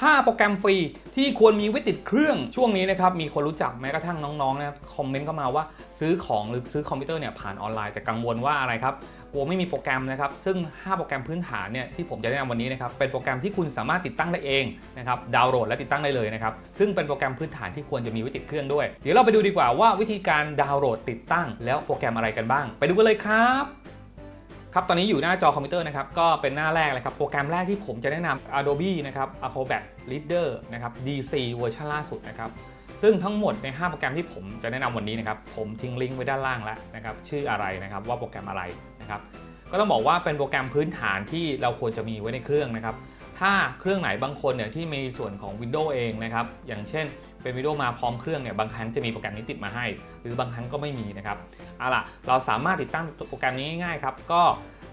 5 โปรแกรมฟรีที่ควรมีไว้ติดเครื่องช่วงนี้นะครับ มีคนรู้จักแม้กระทั่งน้องๆนะครับคอมเมนต์เข้ามาว่าซื้อของหรือซื้อคอมพิวเตอร์เนี่ยผ่านออนไลน์แต่กังวลว่าอะไรครับกลัวไม่มีโปรแกรมนะครับ ซึ่ง 5 โปรแกรมพื้นฐานเนี่ยที่ผมจะแนะนำวันนี้นะครับเป็นโปรแกรมที่คุณสามารถติดตั้งได้เองนะครับดาวน์โหลดและติดตั้งได้เลยนะครับซึ่งเป็นโปรแกรมพื้นฐานที่ควรจะมีไว้ติดเครื่องด้วย เดี๋ยวเราไปดูดีกว่าว่าวิธีการดาวน์โหลดติดตั้ง แล้วโปรแกรมอะไรกันบ้าง ไปดูกันเลยครับ ครับตอนนี้อยู่หน้าจอคอมพิวเตอร์นะครับก็เป็นหน้าแรกเลยครับโปรแกรมแรกที่ผมจะแนะนำ Adobe นะครับ Acrobat Reader นะครับ DC เวอร์ชันล่าสุดนะครับซึ่งทั้งหมดใน 5 โปรแกรมที่ผมจะแนะนำวันนี้นะครับผมทิ้งลิงก์ไว้ด้านล่างแล้วนะครับชื่ออะไรนะครับว่าโปรแกรมอะไรนะครับก็ต้องบอกว่าเป็นโปรแกรมพื้นฐานที่เราควรจะมีไว้ในเครื่องนะครับ ถ้าเครื่องไหนบางคนเนี่ยที่มีส่วนของ Windows เองนะครับ อย่างเช่นเป็น Windows มาพร้อมเครื่องเนี่ยบางครั้งจะมีโปรแกรมนี้ติดมาให้ หรือบางครั้งก็ไม่มีนะครับเอาล่ะเราสามารถติดตั้งโปรแกรมนี้ง่ายๆครับก็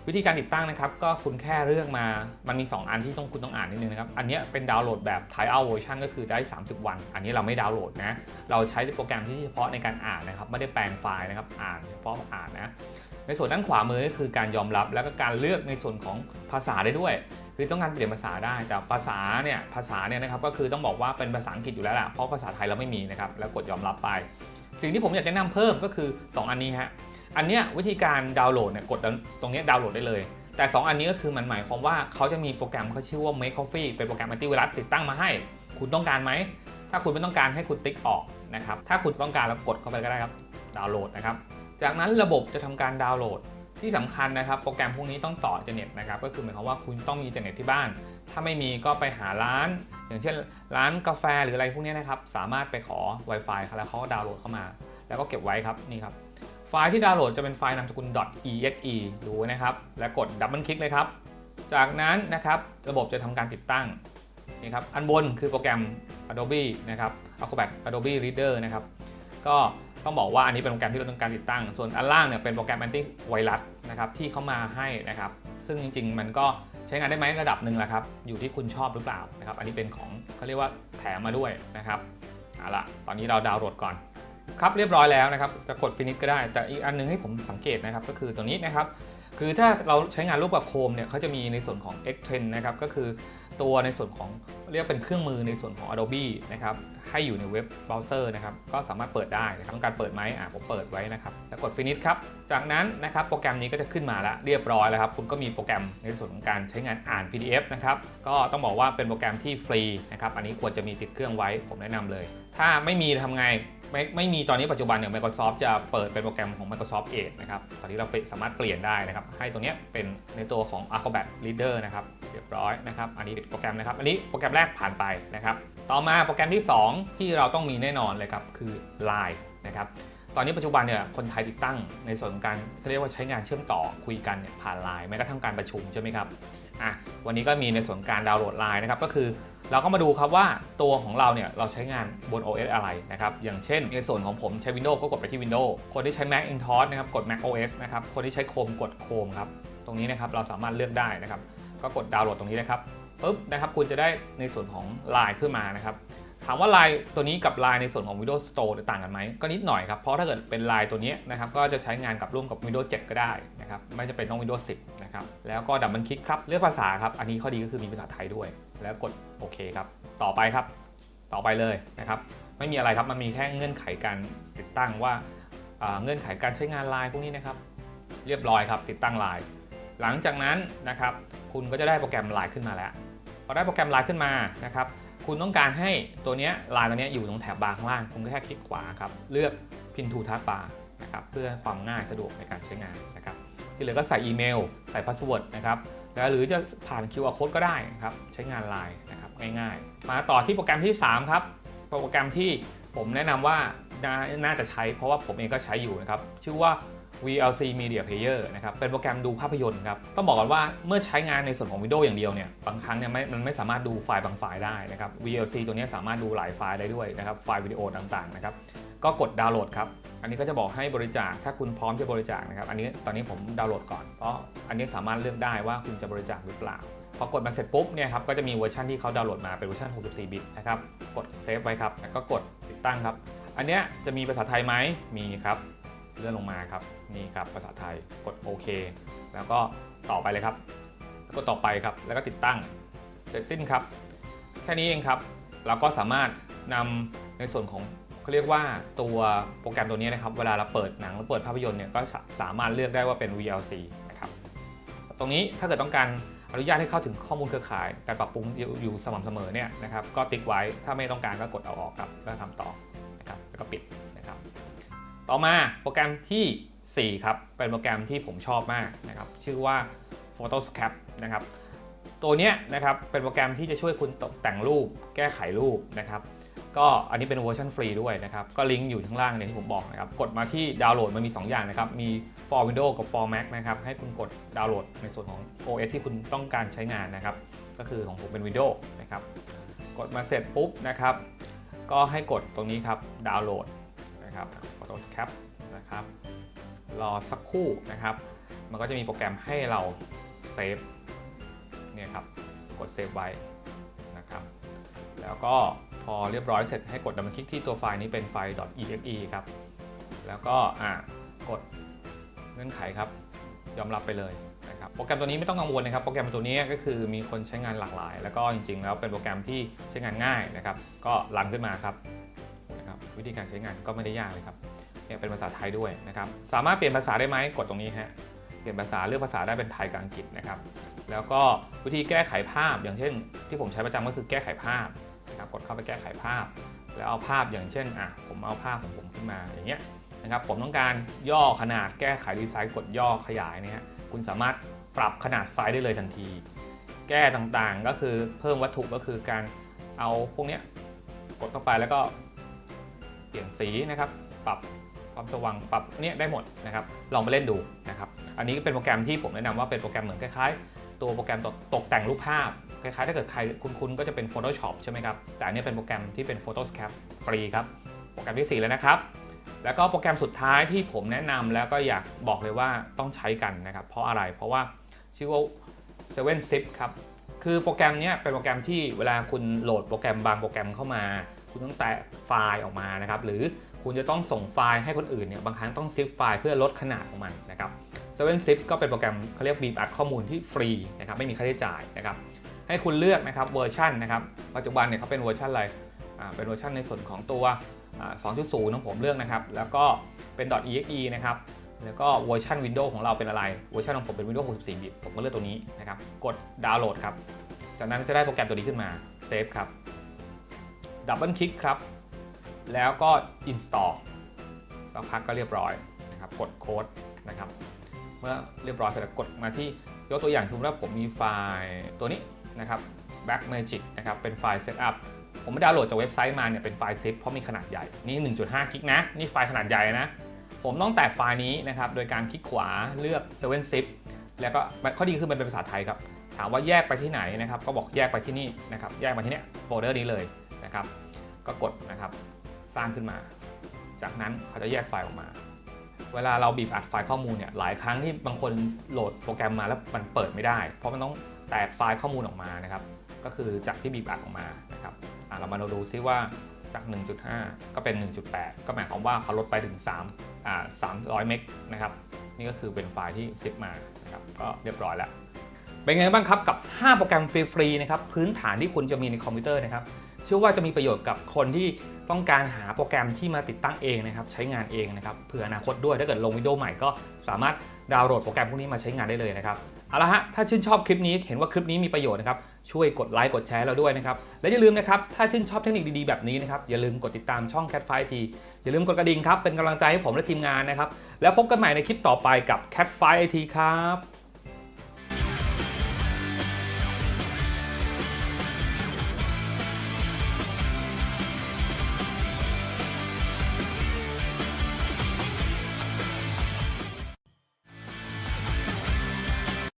วิธีการติดตั้งนะครับ ก็คุณแค่เลือกมา มันมี 2 อันที่ต้องคุณต้องอ่านนิดนึงนะครับ อันนี้เป็นดาวน์โหลดแบบ trial version ก็คือได้ 30 วัน อันนี้เราไม่ดาวน์โหลดนะ เราใช้โปรแกรมที่เฉพาะในการอ่านนะครับ ไม่ได้แปลงไฟล์นะครับ อ่านเฉพาะอ่านนะ ในส่วนด้านขวามือก็คือการยอมรับ แล้วก็การเลือกในส่วนของภาษาได้ด้วย คือต้องการเปลี่ยนภาษาได้แต่ภาษาเนี่ยภาษาเนี่ยนะครับก็คือต้องบอกว่าเป็นภาษาอังกฤษอยู่แล้วแหละเพราะภาษาไทยเราไม่มีนะครับแล้วกดยอมรับไป สิ่งที่ผมอยากจะแนะนำเพิ่มก็คือ 2 อันนี้ฮะอันเนี้ยวิธีการดาวน์โหลดเนี่ยกดตรงเนี้ยดาวน์โหลดได้เลย แต่ 2 อันนี้ก็คือมันหมายความว่าเขาจะมีโปรแกรมเขาชื่อว่า Make Coffee เป็นโปรแกรมแอนตี้ไวรัสติดตั้งมาให้ คุณต้องการไหมถ้าคุณไม่ต้องการให้คุณติ๊กออกนะครับถ้าคุณต้องการแล้วกดเข้าไปก็ได้ครับดาวน์โหลดนะครับจากนั้นระบบจะทำการดาวน์โหลด ที่สำคัญนะครับโปรแกรมพวกนี้ต้องต่ออินเทอร์เน็ตนะครับก็คือหมายความว่าคุณต้องมีอินเทอร์เน็ตที่บ้าน ถ้าไม่มีก็ไปหาร้าน อย่างเช่นร้านกาแฟหรืออะไรพวกนี้นะครับสามารถไปขอ Wi-Fi แล้วเขาก็ดาวน์โหลดเข้ามา แล้วก็เก็บไว้ครับนี่ครับไฟล์ที่ดาวน์โหลดจะเป็นไฟล์นามสกุล .exe ดูนะครับและกดดับเบิลคลิกเลยครับ จากนั้นนะครับระบบจะทำการติดตั้งนี่ครับอันบนคือโปรแกรม Adobe นะครับ Acrobat Adobe Reader นะครับก็ ต้องบอกว่าอันนี้เป็นโปรแกรมที่เราต้องการติดตั้ง ส่วนอันล่างเนี่ยเป็นโปรแกรม anti ไวรัสนะครับที่เขามาให้นะครับ ซึ่งจริง ๆ มันก็ใช้งานได้ไหมระดับหนึ่งแหละครับ อยู่ที่คุณชอบหรือเปล่านะครับ อันนี้เป็นของเขาเรียกว่าแถมมาด้วยนะครับเอาละตอนนี้เราดาวน์โหลดก่อนครับเรียบร้อยแล้วนะครับจะกด finish ก็ได้ แต่อีกอันหนึงให้ผมสังเกตนะครับก็คือตัวนี้นะครับคือถ้าเราใช้งานรูปแบบโคมเนี่ยเขาจะมีในส่วนของ Xtrend นะครับก็คือ ตัวในส่วนของเรียกเป็นเครื่องมือในส่วนของ Adobe นะครับให้อยู่ในเว็บเบราว์เซอร์นะครับก็สามารถเปิดได้นะครับต้องการเปิดไหมอะผมเปิดไว้นะครับแล้วกด finish ครับจากนั้นนะครับโปรแกรมนี้ก็จะขึ้นมาแล้วเรียบร้อยแล้วครับคุณก็มีโปรแกรมในส่วนของการใช้งานอ่าน PDF นะครับก็ต้องบอกว่าเป็นโปรแกรมที่ฟรีนะครับอันนี้ควรจะมีติดเครื่องไว้ผมแนะนำเลย ถ้าไม่มีทำไงไม่ไม่มีตอนนี้ปัจจุบันเนี่ย Microsoft จะเปิดเป็นโปรแกรมของ Microsoft Edge นะครับ ตอนนี้เราสามารถเปลี่ยนได้นะครับ ให้ตัวเนี้ยเป็นในตัวของ Acrobat Reader นะครับ เรียบร้อยนะครับ อันนี้เป็นโปรแกรมนะครับ อันนี้โปรแกรมแรกผ่านไปนะครับ ต่อมาโปรแกรมที่ 2 ที่เราต้องมีแน่นอนเลยครับคือ Line นะครับ ตอนนี้ปัจจุบันเนี่ยคนไทยติดตั้งในส่วนของการเขาเรียกว่าใช้งานเชื่อมต่อคุยกันเนี่ยผ่านไลน์แม้กระทั่งการประชุมใช่ไหมครับอะวันนี้ก็มีในส่วนการดาวน์โหลดไลน์นะครับก็คือ เราก็มาดูครับว่าตัวของเราเนี่ยเราใช้งานบน OS อะไรนะครับ อย่างเช่นในส่วนของผมใช้ Windows ก็กดไปที่ Windows คนที่ใช้ Macintosh นะครับกด Mac OS นะครับ คนที่ใช้ Chrome กด Chrome ครับ ตรงนี้นะครับเราสามารถเลือกได้นะครับ ก็กดดาวน์โหลดตรงนี้นะครับปุ๊บนะครับคุณจะได้ในส่วนของ Line ขึ้นมานะครับ ถามว่าลายตัวนี้กับลายในส่วนของ Windows Store ต่างกันไหมก็นิดหน่อยครับ เพราะถ้าเกิดเป็นลายตัวนี้นะครับก็จะใช้งานกับร่วมกับ Windows 7 ก็ได้นะครับไม่จะเป็นต้อง Windows 10 นะครับ แล้วก็ดับเบิลคลิกครับ เลือกภาษาครับ อันนี้ข้อดีก็คือมีภาษาไทยด้วย แล้วกดโอเคครับ ต่อไปครับ ต่อไปเลยนะครับ ไม่มีอะไรครับมันมีแค่เงื่อนไขการติดตั้งว่าอ่าเงื่อนไขการใช้งานลายพวกนี้นะครับ เรียบร้อยครับ ติดตั้งลาย หลังจากนั้นนะครับคุณก็จะได้โปรแกรมลายขึ้นมาแล้วพอได้โปรแกรมลายขึ้นมานะครับ คุณต้องการให้ตัวนี้ลายตัวนี้อยู่ตรงแถบบาร์ข้างล่าง คุณก็แค่คลิกขวาครับ เลือก Pin to Taskbar นะครับเพื่อความง่ายสะดวกในการใช้งานนะครับ ที่เหลือก็ใส่อีเมล ใส่พาสเวิร์ดนะครับแล้วหรือจะผ่าน QR code ก็ได้นะครับใช้งานไลน์นะครับง่ายๆ มาต่อที่โปรแกรมที่ 3 ครับ โปรแกรมที่ผมแนะนำว่าน่าจะใช้เพราะว่าผมเองก็ใช้อยู่นะครับ ชื่อว่า VLC Media Player นะครับ เป็นโปรแกรมดูภาพยนตร์ครับ ต้องบอกก่อนว่าเมื่อใช้งานในส่วนของ Windows อย่างเดียวเนี่ย บางครั้งเนี่ยไม่มันไม่สามารถดูไฟล์บางไฟล์ได้นะครับ VLC ตัวนี้สามารถดูหลายไฟล์ได้ด้วยนะครับ ไฟล์วิดีโอต่างๆนะครับ ก็กดดาวน์โหลดครับ อันนี้ก็จะบอกให้บริจาค ถ้าคุณพร้อมจะบริจาคนะครับ อันนี้ตอนนี้ผมดาวน์โหลดก่อน เพราะอันนี้สามารถเลือกได้ว่าคุณจะบริจาคหรือเปล่า พอกดมาเสร็จปุ๊บเนี่ยครับก็จะมีเวอร์ชันที่เขาดาวน์โหลดมาเป็นเวอร์ชัน 64 บิตนะครับ กดเซฟไว้ครับ แล้วก็กดติดตั้งครับ อันเนี้ยจะมีภาษาไทยไหมมีครับ เลื่อนลงมาครับ นี่ครับภาษาไทยกดโอเคแล้วก็ต่อไปเลยครับก็ต่อไปครับ แล้วก็ติดตั้งเสร็จสิ้นครับ แค่นี้เองครับ เราก็สามารถนำในส่วนของเขาเรียกว่าตัวโปรแกรมตัวนี้นะครับ เวลาเราเปิดหนังหรือเปิดภาพยนตร์เนี่ยก็สามารถเลือกได้ว่าเป็น VLC นะครับ ตรงนี้ถ้าเกิดต้องการอนุญาตให้เข้าถึงข้อมูลเครือข่ายการปรับปรุงอยู่สม่ำเสมอเนี่ยนะครับ ก็ติ๊กไว้ ถ้าไม่ต้องการก็กดเอาออกครับ แล้วทำต่อนะครับ แล้วก็ปิด ต่อมาโปรแกรมทีสี่ 4 ครับ เป็นโปรแกรมที่ผมชอบมากนะครับ ชื่อว่า Photoscap นะครับ ตัวนี้นะครับเป็นโปรแกรมที่จะช่วยคุณตกแต่งรูป แก้ไขรูปนะครับ ก็อันนี้เป็นเวอร์ชันฟรีด้วยนะครับ ก็ลิงก์อยู่ข้างล่างเนี่ยที่ผมบอกนะครับ กดมาที่ดาวน์โหลดมันมี 2 อย่างนะครับ มี for Windows กับ for Mac นะครับ ให้คุณกดดาวน์โหลดในส่วนของ OS ที่คุณต้องการใช้งานนะครับ ก็คือของผมเป็น Windows นะครับ กดมาเสร็จปุ๊บนะครับ ก็ให้กดตรงนี้ครับ ดาวน์โหลดนะครับ Photoscap นะครับรอสักครู่นะครับ มันก็จะมีโปรแกรมให้เราเซฟเนี่ยครับกดเซฟไว้นะครับแล้วก็พอเรียบร้อยเสร็จให้กดดับเบิลคลิกที่ตัวไฟล์นี้เป็นไฟล์ .exe ครับ แล้วก็อ่ากดเงื่อนไขครับ ยอมรับไปเลยนะครับ โปรแกรมตัวนี้ไม่ต้องกังวลนะครับ โปรแกรมตัวนี้ก็คือมีคนใช้งานหลากหลาย แล้วก็จริงๆ แล้วเป็นโปรแกรมที่ใช้งานง่ายนะครับ ก็รันขึ้นมาครับ นะครับวิธีการใช้งานก็ไม่ได้ยากเลยครับเนี่ยเป็นภาษาไทยด้วยนะครับสามารถเปลี่ยนภาษาได้ไหมกดตรงนี้ฮะเปลี่ยนภาษาเลือกภาษาได้เป็นไทยกับอังกฤษนะครับแล้วก็วิธีแก้ไขภาพ อย่างเช่น ที่ผมใช้ประจำก็คือแก้ไขภาพนะครับกดเข้าไปแก้ไขภาพ แล้วเอาภาพอย่างเช่นอะผมเอาภาพของผมขึ้นมาอย่างเงี้ยนะครับผมต้องการย่อขนาดแก้ไขดีไซน์กดย่อขยายเนี่ยฮะคุณสามารถปรับขนาดไฟล์ได้เลยทันที แก้ต่างๆก็คือเพิ่มวัตถุก็คือการเอาพวกเนี้ยกดเข้าไปแล้วก็ เปลี่ยนสีนะครับ ปรับความสว่างปรับเนี่ยได้หมดนะครับ ลองไปเล่นดูนะครับ อันนี้ก็เป็นโปรแกรมที่ผมแนะนำว่าเป็นโปรแกรมเหมือนคล้ายๆ ตัวโปรแกรมตกตกแต่งรูปภาพ คล้ายๆ ถ้าเกิดใครคุ้นๆก็จะเป็น Photoshop ใช่ไหมครับ แต่อันนี้เป็นโปรแกรมที่เป็น Photoscap ฟรีครับ โปรแกรมที่ 4 แล้วนะครับ แล้วก็โปรแกรมสุดท้ายที่ผมแนะนำแล้วก็อยากบอกเลยว่าต้องใช้กันนะครับ เพราะอะไร เพราะว่าชื่อว่า 7 Zip ครับ คือโปรแกรมนี้เป็นโปรแกรมที่เวลาคุณโหลดโปรแกรมบางโปรแกรมเข้ามา คุณต้องแตะไฟล์ออกมานะครับ หรือคุณจะต้องส่งไฟล์ให้คนอื่นเนี่ยบางครั้งต้องซิปไฟล์เพื่อลดขนาดของมันนะครับ7 Zip ก็เป็นโปรแกรมเขาเรียกบีบอัดข้อมูลที่ฟรีนะครับไม่มีค่าใช้จ่ายนะครับ ให้คุณเลือกนะครับเวอร์ชันนะครับปัจจุบันเนี่ยเขาเป็นเวอร์ชันอะไรอ่าเป็นเวอร์ชันในส่วนของตัวอ่า2.0 ของผมเลือกนะครับ แล้วก็เป็น .exe นะครับแล้วก็เวอร์ชัน Windows ของเราเป็นอะไร เวอร์ชันของผมเป็น Windows 64 บิต ผมก็เลือกตัวนี้นะครับ กดดาวน์โหลดครับ จากนั้นจะได้โปรแกรมตัวนี้ขึ้นมา เซฟครับ ดับเบิลคลิกครับ แล้วก็ install สักพักก็เรียบร้อยนะครับ กดโค้ดนะครับ เมื่อเรียบร้อยเสร็จแล้วกดมาที่ยกตัวอย่างสมมติว่าผมมีไฟล์ตัวนี้นะครับ backmagic นะครับ เป็นไฟล์ Setup ผมไม่ดาวน์โหลดจากเว็บไซต์มาเนี่ยเป็นไฟล์ zip เพราะมีขนาดใหญ่ นี่ 1.5 กิกนะ นี่ไฟล์ขนาดใหญ่นะ ผมต้องแตกไฟล์นี้นะครับ โดยการคลิกขวาเลือก7 zip แล้วก็ข้อดีคือมันเป็นภาษาไทยครับ ถามว่าแยกไปที่ไหนนะครับ ก็บอกแยกไปที่นี่นะครับ แยกมาที่เนี้ยโฟลเดอร์นี้เลย นะครับ ก็กดนะครับ สร้างขึ้นมา จากนั้นเขาจะแยกไฟล์ออกมา เวลาเราบีบอัดไฟล์ข้อมูลเนี่ย หลายครั้งที่บางคนโหลดโปรแกรมมาแล้วมันเปิดไม่ได้ เพราะมันต้องแตกไฟล์ข้อมูลออกมานะครับ ก็คือจากที่บีบอัดออกมานะครับเรามาดูซิว่าจาก 1.5 ก็เป็น 1.8 ก็หมายความว่าเขาลดไปถึง3อ่า300 เมกนะครับ นี่ก็คือเป็นไฟล์ที่ซิปมานะครับ ก็เรียบร้อยแล้ว เป็นไงบ้างครับกับ 5 โปรแกรมฟรีๆนะครับ พื้นฐานที่คุณจะมีในคอมพิวเตอร์นะครับ เชื่อว่าจะมีประโยชน์กับคนที่ต้องการหาโปรแกรมที่มาติดตั้งเองนะครับใช้งานเองนะครับเผื่ออนาคตด้วยถ้าเกิดลงวิดีโอใหม่ก็สามารถดาวน์โหลดโปรแกรมพวกนี้มาใช้งานได้เลยนะครับเอาละฮะถ้าชื่นชอบคลิปนี้เห็นว่าคลิปนี้มีประโยชน์นะครับช่วยกดไลค์กดแชร์เราด้วยนะครับและอย่าลืมนะครับถ้าชื่นชอบเทคนิคดีๆแบบนี้นะครับอย่าลืมกดติดตามช่อง Cat 5 IT อย่าลืมกดกระดิ่งครับเป็นกำลังใจให้ผมและทีมงานนะครับแล้วพบกันใหม่ในคลิปต่อไปกับ Cat 5 IT ครับ